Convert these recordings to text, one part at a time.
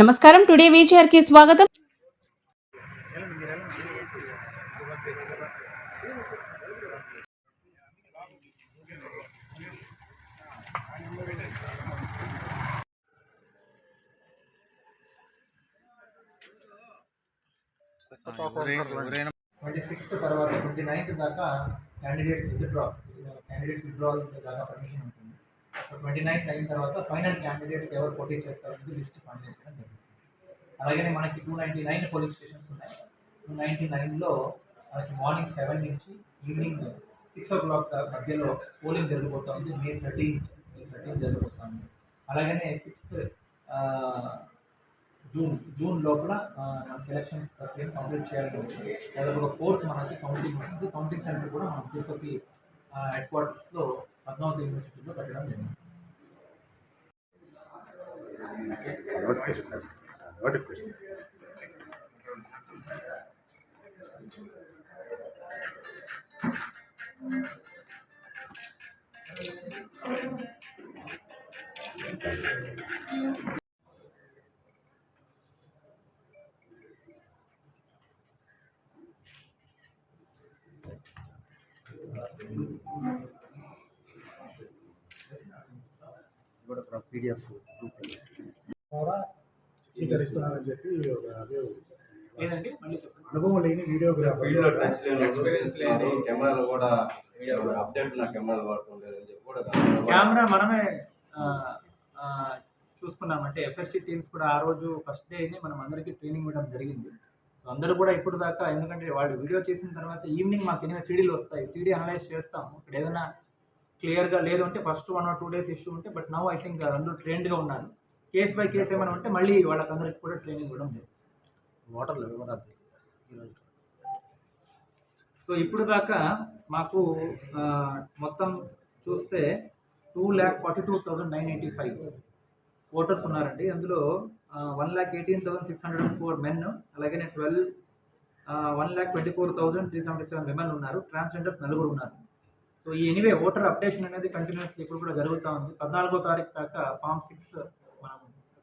నమస్కారం. టుడే వీచర్కి స్వాగతం. ట్వంటీ సిక్స్త్ తర్వాత ట్వంటీ నైన్త్ దాకా క్యాండిడేట్స్ విత్డ్రా క్యాండిడేట్స్ విత్డ్రావల్ దాకా పర్మిషన్ ఉంటుంది. ట్వంటీ నైన్త్ అయిన తర్వాత ఫైనల్ క్యాండిడేట్స్ ఎవరు పోటీ చేస్తారనేది లిస్ట్ ఫైనల్ చేయడం జరిగింది అలాగే మనకి two ninety nine polling stations ఉన్నాయి. టూ నైంటీ నైన్లో మనకి మార్నింగ్ సెవెన్ నుంచి ఈవినింగ్ సిక్స్ ఓ క్లాక్ మధ్యలో పోలింగ్ జరగబోతోంది మే థర్టీన్త్ మే థర్టీన్త్ జరగబోతోంది అలాగనే సిక్స్త్ జూన్ జూన్ లోపల మనకి ఎలక్షన్స్ ప్రక్రియను కంప్లీట్ చేయాలని ఉంటుంది. దాదాపు ఒక ఫోర్త్ మనకి కౌంటింగ్ ఉంటుంది. కౌంటింగ్ సెంటర్ కూడా మనం తిరుపతి హెడ్ క్వార్టర్స్లో పద్మావతి యూనివర్సిటీలో పెట్టడం జరిగింది. నోటిఫికేషన్ నోటిఫికేషన్ కూడా పీడిఎఫ్ గ్రూప్ ద్వారా చిత్రీకరిస్తున్నారని చెప్పి ఒక అదే లేదండి మళ్ళీ చెప్పండి. అనుభవం లేని వీడియోగ్రాఫర్. కెమెరాలు కూడా అప్డేట్ నా కెమెరాలు చెప్పి కూడా కెమెరా మనమే చూసుకున్నామంటే ఎఫ్ఎస్టీ టీమ్స్ కూడా ఆ రోజు ఫస్ట్ డేనే మనం అందరికీ ట్రైనింగ్ ఇవ్వడం జరిగింది. సో అందరూ కూడా ఇప్పుడు దాకా ఎందుకంటే వాళ్ళు వీడియో చేసిన తర్వాత ఈవినింగ్ మాకు ఎనిమిది సీడీలు వస్తాయి. సీడీ అనలైజ్ చేస్తాం ఇక్కడ ఏదైనా క్లియర్గా లేదు అంటే first one or two days issue ఉంటే బట్ నవ్ ఐ థింక్ అందరూ ట్రైన్డ్గా ఉన్నారు. కేస్ బై కేస్ ఏమైనా ఉంటే మళ్ళీ వాళ్ళకందరికీ కూడా ట్రైనింగ్ ఇవ్వడం జరిగింది ఓటర్ల వివరాలు ఈరోజు సో ఇప్పుడు దాకా మాకు మొత్తం చూస్తే two lakh forty two thousand nine eighty five voters ఉన్నారండి. అందులో one lakh eighteen thousand six hundred and four men. అలాగే twelve one lakh twenty four thousand three seventy seven women ఉన్నారు. ట్రాన్స్జెండర్స్ నలుగురు ఉన్నారు. సో ఈ ఎనీవే ఓటర్ అప్డేషన్ అనేది continuously ఇప్పుడు కూడా జరుగుతూ ఉంది. పద్నాలుగో తారీఖు దాకా ఫామ్ సిక్స్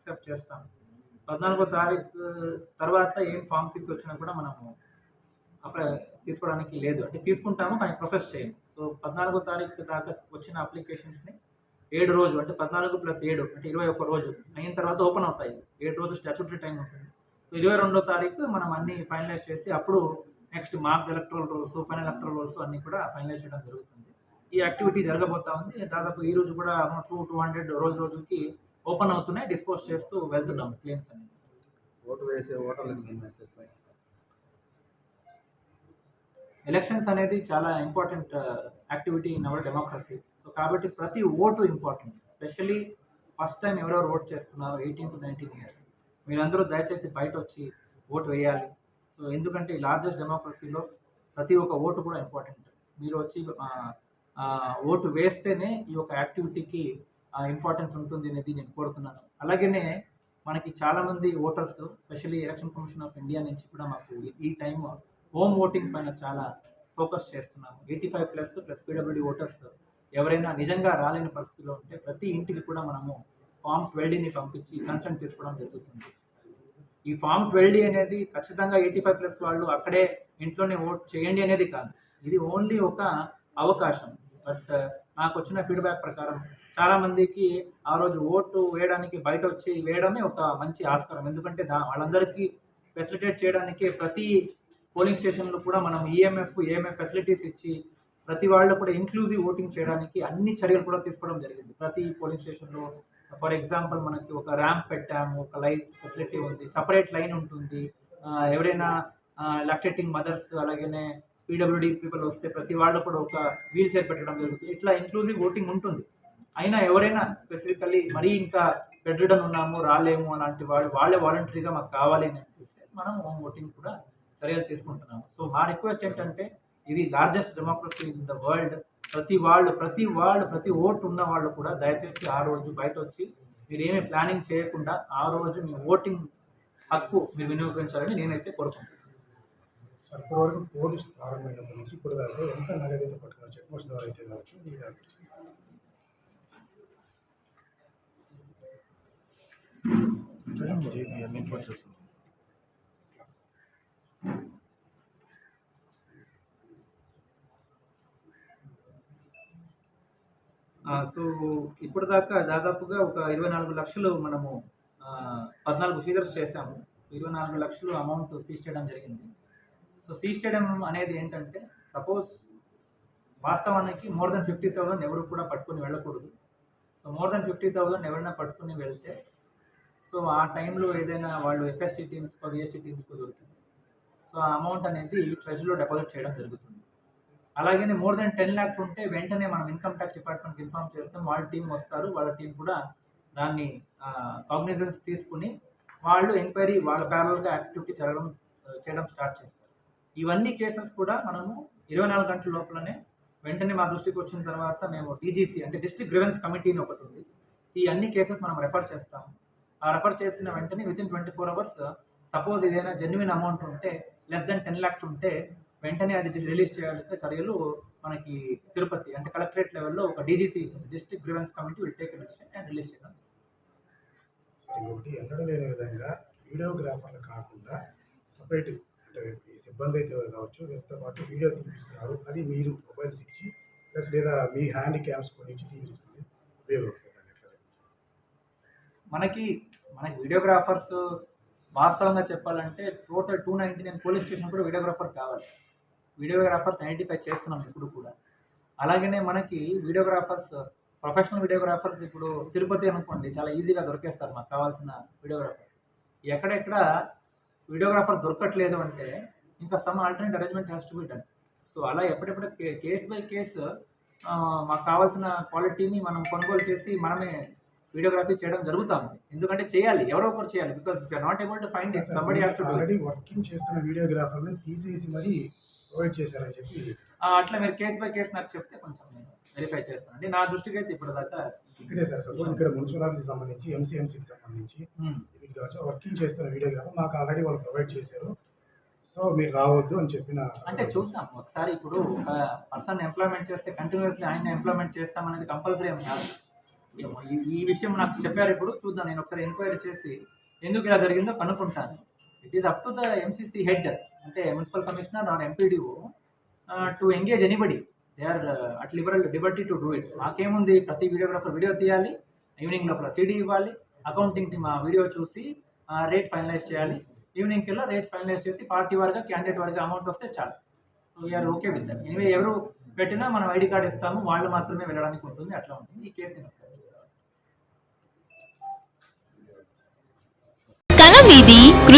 యాక్సెప్ట్ చేస్తాం. పద్నాలుగో తారీఖు తర్వాత ఏం ఫామ్ సిక్స్ వచ్చినా కూడా మనము అప్లై తీసుకోవడానికి లేదు. అంటే తీసుకుంటాము కానీ ప్రొసెస్ చేయము సో పద్నాలుగో తారీఖు దాకా వచ్చిన అప్లికేషన్స్ని ఏడు రోజు అంటే పద్నాలుగు ప్లస్ ఏడు అంటే ఇరవై ఒక్క రోజు అయిన తర్వాత ఓపెన్ అవుతాయి. ఏడు రోజు స్టాచ్యూటరీ టైం ఉంటుంది. సో ఇరవై రెండో తారీఖు మనం అన్ని ఫైనలైజ్ చేసి అప్పుడు next mark electoral rolls final electoral rolls అన్నీ కూడా ఫైనలైజ్ చేయడం జరుగుతుంది. ఈ యాక్టివిటీ జరగబోతా ఉంది. దాదాపు ఈ రోజు కూడా టూ టూ హండ్రెడ్ రోజు రోజుకి ఓపెన్ అవుతున్నాయి డిస్పోజ్ చేస్తూ వెళ్తున్నాం క్లెయిమ్స్ అనేది. ఓటు వేసే ఓటర్లకు ఏం మెసేజ్ ఎలక్షన్స్ అనేది చాలా important activity in our democracy so కాబట్టి ప్రతి vote important specially first time ఎవరెవరు ఓట్ చేస్తున్నారో ఎయిటీన్ టు నైన్టీన్ ఇయర్స్ మీరందరూ దయచేసి బయట వచ్చి ఓటు వేయాలి. సో ఎందుకంటే లార్జెస్ట్ డెమోక్రసీలో ప్రతి ఒక్క ఓటు కూడా ఇంపార్టెంట్ మీరు వచ్చి ఓటు వేస్తేనే ఈ యొక్క యాక్టివిటీకి ఇంపార్టెన్స్ ఉంటుంది అనేది నేను కోరుతున్నాను. అలాగనే మనకి చాలామంది voters specially election commission of India నుంచి కూడా మాకు ఈ- టైం హోమ్ ఓటింగ్ పైన చాలా ఫోకస్ చేస్తున్నాము. Eighty five plus plus PWD voters ఎవరైనా నిజంగా రాలేని పరిస్థితిలో ఉంటే ప్రతి ఇంటికి కూడా మనము ఫామ్ ట్వెల్డీని పంపించి కన్సెంట్ తీసుకోవడం జరుగుతుంది. ఈ ఫామ్ ట్వెల్డీ అనేది ఖచ్చితంగా ఎయిటీ ఫైవ్ ప్లస్ వాళ్ళు అక్కడే ఇంట్లోనే ఓట్ చేయండి అనేది కాదు. ఇది ఓన్లీ ఒక అవకాశం. బట్ uh, నాకు వచ్చిన ఫీడ్బ్యాక్ ప్రకారం చాలా మందికి ఆ రోజు ఓటు వేయడానికి బయట వచ్చి వేయడమే ఒక మంచి ఆస్కారం. ఎందుకంటే దా వాళ్ళందరికీ ఫెసిలిటేట్ చేయడానికి ప్రతి పోలింగ్ స్టేషన్లో కూడా మనం ఈఎంఎఫ్ ఏఎంఎఫ్ ఫెసిలిటీస్ ఇచ్చి ప్రతి వాళ్ళు కూడా ఇంక్లూజివ్ ఓటింగ్ చేయడానికి అన్ని చర్యలు కూడా తీసుకోవడం జరిగింది. ప్రతి పోలింగ్ స్టేషన్లో ఫర్ ఎగ్జాంపుల్ మనకి ఒక ర్యాంప్ పెట్టాము ఒక లైట్ ఫెసిలిటీ ఉంది సపరేట్ లైన్ ఉంటుంది. ఎవరైనా లాక్టేటింగ్ మదర్స్ అలాగనే పీడబ్ల్యూడి పీపుల్ వస్తే ప్రతి వాళ్ళు కూడా ఒక వీల్ చైర్ పెట్టడం జరుగుతుంది. ఇట్లా ఇంక్లూజివ్ ఓటింగ్ ఉంటుంది. అయినా ఎవరైనా స్పెసిఫికల్లీ మరీ ఇంకా బెడ్రిడన్ ఉన్నాము రాలేము అలాంటి వాళ్ళు వాళ్ళే వాలంటరీగా మాకు కావాలి అని అనిపిస్తే మనం హోమ్ ఓటింగ్ కూడా చర్యలు తీసుకుంటున్నాము. సో మా రిక్వెస్ట్ ఏంటంటే ఇది largest democracy in the world ప్రతి వాళ్ళు ప్రతి వాళ్ళు ప్రతి ఓటు ఉన్న వాళ్ళు కూడా దయచేసి ఆ రోజు బయట వచ్చి మీరు ఏమీ ప్లానింగ్ చేయకుండా ఆ రోజు మీ ఓటింగ్ హక్కు మీరు వినియోగించాలని నేనైతే కోరుకుంటున్నాను. సార్ పోలీసు ప్రారంభమైనప్పటి నుంచి ఇప్పుడు దాకా ఎంత నగదైతే పట్టుకున్నారు? చెక్ పోస్ట్ ద్వారా అయితే కావచ్చు ఇది కావచ్చు సో ఇప్పుడు దాకా దాదాపుగా ఒక ఇరవై నాలుగు లక్షలు మనము పద్నాలుగు సీజర్స్ చేసాము ఇరవై నాలుగు లక్షలు అమౌంట్ సీజ్ చేయడం జరిగింది. సో సీజ్ చేయడం అనేది ఏంటంటే సపోజ్ వాస్తవానికి మోర్ దెన్ ఫిఫ్టీ థౌసండ్ ఎవరు కూడా పట్టుకుని వెళ్ళకూడదు. So more than fifty thousand ఎవరైనా పట్టుకొని వెళ్తే సో ఆ టైంలో ఏదైనా వాళ్ళు ఎఫ్ఎస్టీ టీమ్స్కో విఎస్టీ టీమ్స్కో దొరికింది. సో ఆ అమౌంట్ అనేది ట్రెజరీలో డిపాజిట్ చేయడం జరుగుతుంది. అలాగే మోర్ దెన్ టెన్ ల్యాక్స్ ఉంటే వెంటనే మనం ఇన్కమ్ ట్యాక్స్ డిపార్ట్మెంట్కి ఇన్ఫార్మ్ చేస్తాం వాళ్ళ టీం వస్తారు. వాళ్ళ టీం కూడా దాన్ని కాగ్నిజెన్స్ తీసుకుని వాళ్ళు ఎంక్వైరీ వాళ్ళ ప్యారల్గా యాక్టివిటీ జరగడం చేయడం స్టార్ట్ చేస్తారు. ఇవన్నీ కేసెస్ కూడా మనము ఇరవై నాలుగు గంటల లోపలనే వెంటనే మా దృష్టికి వచ్చిన తర్వాత మేము డీజీసీ అంటే డిస్ట్రిక్ట్ గ్రివెన్స్ కమిటీ అని ఒకటి ఉంది. ఈ అన్ని కేసెస్ మనం రెఫర్ చేస్తాము. రెఫర్ చేసిన వెంటనే within twenty four hours suppose ఏదైనా జెన్యున్ అమౌంట్ ఉంటే లెస్ దెన్ టెన్ ల్యాక్స్ ఉంటే వెంటనే అది రిలీజ్ చేయాలంటే చర్యలు మనకి తిరుపతి అంటే కలెక్టరేట్ లెవెల్లో ఒక DGC district grievance committee will take and release చేయడం ఇంకొకటి ఎన్నడూ లేని విధంగా వీడియోగ్రాఫర్లు కాకుండా సపరేట్ అంటే సిబ్బంది అయితే కావచ్చు వీరితో పాటు వీడియో తీపిస్తున్నారు. అది మీరు మొబైల్స్ ఇచ్చి ప్లస్ లేదా మీ హ్యాండ్ క్యామ్స్ కొని ఇచ్చి తీపిస్తుంది. ఉపయోగపడుతుంది? మనకి మనకి వీడియోగ్రాఫర్స్ వాస్తవంగా చెప్పాలంటే total two ninety nine police station కూడా వీడియోగ్రాఫర్ కావాలి. వీడియోగ్రాఫర్స్ ఐడెంటిఫై చేస్తున్నాం ఇప్పుడు కూడా. అలాగనే మనకి వీడియోగ్రాఫర్స్ ప్రొఫెషనల్ వీడియోగ్రాఫర్స్ ఇప్పుడు తిరుపతి అనుకోండి చాలా ఈజీగా దొరికేస్తారు మాకు కావాల్సిన వీడియోగ్రాఫర్స్. ఎక్కడెక్కడ వీడియోగ్రాఫర్ దొరకట్లేదు అంటే ఇంకా some alternate arrangement has to be done. So అలా ఎప్పుడెప్పుడు కేస్ బై కేస్ మాకు కావాల్సిన క్వాలిటీని మనం కొనుగోలు చేసి మనమే వీడియోగ్రఫీ చేయడం జరుగుతుంది ఎందుకంటే చేయాలి ఎవరో ఒకరు చేయాలి. Because if not able to find it somebody has to do already working చేస్తున్న వీడియోగ్రాఫర్ని తీసేసి మరీ ప్రొవైడ్ చేశారని చెప్పి అట్లా మీరు కేస్ బై కేస్ నాకు చెప్తే కొంచెం నేను వెరిఫై చేస్తాను. అంటే నా దృష్టికి అయితే ఇప్పుడు దాకా ఇక్కడే సార్ సపోజ్ ఇక్కడ మున్సిపల్ సంబంధించి ఎంసీఎంసీకి సంబంధించి ఉమ్. వీటి కావచ్చు. వర్కింగ్ చేస్తున్న వీడియోగ్రాఫర్ మాకు ఆల్రెడీ వాళ్ళు ప్రొవైడ్ చేశారు. సో మీరు రావద్దు అని చెప్పిన అంటే చూద్దాం ఒకసారి ఇప్పుడు ఒక పర్సన్ ఎంప్లాయ్మెంట్ చేస్తే కంటిన్యూస్లీ ఆయన ఎంప్లాయ్మెంట్ చేస్తామనేది కంపల్సరీ ఏం కాదు. ఏమో ఈ విషయం నాకు చెప్పారు ఇప్పుడు చూద్దాం నేను ఒకసారి ఎంక్వైరీ చేసి ఎందుకు ఇలా జరిగిందో కనుక్కుంటాను. It is up to the MCC head అంటే municipal commissioner or MPDO to engage anybody they are at liberal liberty to do it మాకేముంది ప్రతి వీడియోగ్రాఫర్ వీడియో తీయాలి ఈవినింగ్ లోపల సీడీ ఇవ్వాలి అకౌంటింగ్ టీమ్ ఆ వీడియో చూసి రేట్ ఫైనలైజ్ చేయాలి. Evening కల్లా rate finalise చేసి పార్టీ వారిగా క్యాండిడేట్ వారిగా అమౌంట్ వస్తే చాలు. So we're okay with that anyway ఎవరు పెట్టినా మనం ఐడి కార్డ్ ఇస్తాము వాళ్ళు మాత్రమే వెళ్ళడానికి ఉంటుంది అట్లా ఉంటుంది. ఈ కేసు నేను ఒకసారి